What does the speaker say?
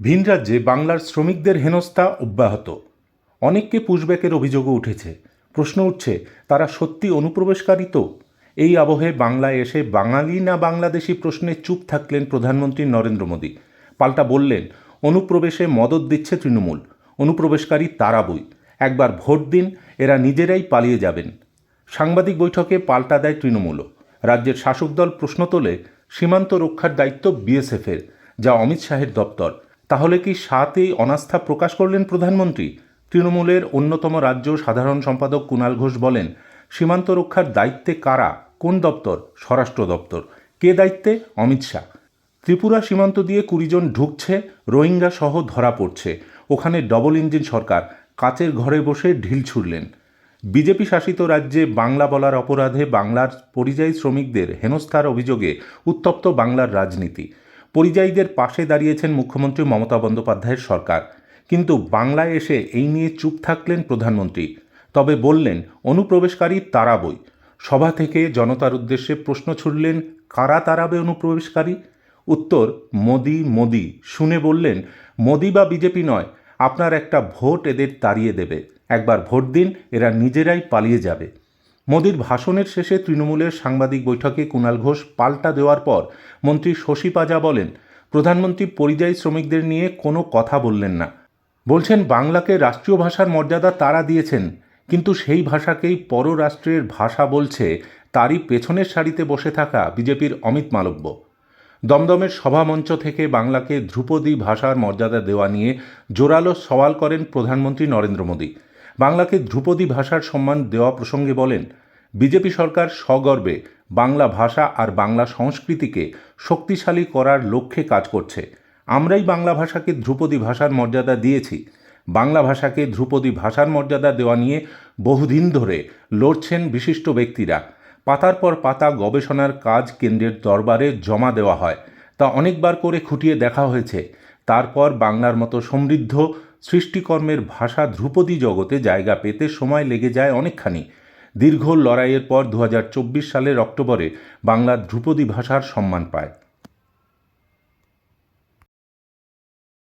ভিন রাজ্যে বাংলার শ্রমিকদের হেনস্থা অব্যাহত। অনেককে পুশব্যাকের অভিযোগও উঠেছে। প্রশ্ন উঠছে, তারা সত্যি অনুপ্রবেশকারী তো? এই আবহে বাংলায় এসে বাঙালি না বাংলাদেশি প্রশ্নে চুপ থাকলেন প্রধানমন্ত্রী নরেন্দ্র মোদী। পাল্টা বললেন, অনুপ্রবেশে মদত দিচ্ছে তৃণমূল, অনুপ্রবেশকারী তারা বই। একবার ভোট দিন, এরা নিজেরাই পালিয়ে যাবেন। সাংবাদিক বৈঠকে পাল্টা দেয় তৃণমূলও। রাজ্যের শাসক দল প্রশ্ন তোলে, সীমান্ত রক্ষার দায়িত্ব বিএসএফের, যা অমিত শাহের দপ্তর। তাহলে কি সাতেই অনাস্থা প্রকাশ করলেন প্রধানমন্ত্রী? তৃণমূলের অন্যতম রাজ্য সাধারণ সম্পাদক কুণাল ঘোষ বলেন, সীমান্ত রক্ষার দায়িত্বে কারা? কোন দপ্তর? স্বরাষ্ট্র দপ্তর। কে দায়িত্বে? অমিত শাহ। ত্রিপুরা সীমান্ত দিয়ে কুড়িজন ঢুকছে, রোহিঙ্গা সহ ধরা পড়ছে। ওখানে ডবল ইঞ্জিন সরকার, কাচের ঘরে বসে ঢিল ছুড়লেন। বিজেপি শাসিত রাজ্যে বাংলা বলার অপরাধে বাংলার পরিযায়ী শ্রমিকদের হেনস্থার অভিযোগে উত্তপ্ত বাংলার রাজনীতি। পরিযায়ীদের পাশে দাঁড়িয়েছেন মুখ্যমন্ত্রী মমতা বন্দ্যোপাধ্যায়ের সরকার। কিন্তু বাংলায় এসে এই নিয়ে চুপ থাকলেন প্রধানমন্ত্রী। তবে বললেন, অনুপ্রবেশকারী তারা বই। সভা থেকে জনতার উদ্দেশ্যে প্রশ্ন ছুড়লেন, কারা তারাবে অনুপ্রবেশকারী? উত্তর, মোদি মোদি। শুনে বললেন, মোদি বা বিজেপি নয়, আপনার একটা ভোট এদের তাড়িয়ে দেবে। একবার ভোট দিন, এরা নিজেরাই পালিয়ে যাবে। মোদির ভাষণের শেষে তৃণমূলের সাংবাদিক বৈঠকে কুণাল ঘোষ পাল্টা দেওয়ার পর মন্ত্রী শশী পাজা বলেন, প্রধানমন্ত্রী পরিযায়ী শ্রমিকদের নিয়ে কোনো কথা বললেন না। বলছেন, বাংলাকে রাষ্ট্রীয় ভাষার মর্যাদা তারা দিয়েছেন, কিন্তু সেই ভাষাকেই পররাষ্ট্রের ভাষা বলছে, তারই পেছনের সারিতে বসে থাকা বিজেপির অমিত মালব্য। দমদমের সভামঞ্চ থেকে বাংলাকে ধ্রুপদী ভাষার মর্যাদা দেওয়া নিয়ে জোরালো সওয়াল করেন প্রধানমন্ত্রী নরেন্দ্র মোদী। বাংলাকে ধ্রুপদী ভাষার সম্মান দেওয়া প্রসঙ্গে বলেন, বিজেপি সরকার সগর্বে বাংলা ভাষা আর বাংলা সংস্কৃতিকে শক্তিশালী করার লক্ষ্যে কাজ করছে। আমরাই বাংলা ভাষাকে ধ্রুপদী ভাষার মর্যাদা দিয়েছি। বাংলা ভাষাকে ধ্রুপদী ভাষার মর্যাদা দেওয়া নিয়ে বহুদিন ধরে লড়ছেন বিশিষ্ট ব্যক্তিরা। পাতার পর পাতা গবেষণার কাজ কেন্দ্রের দরবারে জমা দেওয়া হয়। তা অনেকবার করে খুঁটিয়ে দেখা হয়েছে। তারপর বাংলার মতো সমৃদ্ধ সৃষ্টিকর্মের ভাষা ধ্রুপদী জগতে জায়গা পেতে সময় লেগে যায় অনেকখানি। দীর্ঘ লড়াইয়ের পর দু হাজার চব্বিশ সালের অক্টোবরে বাংলা ধ্রুপদী ভাষার সম্মান পায়।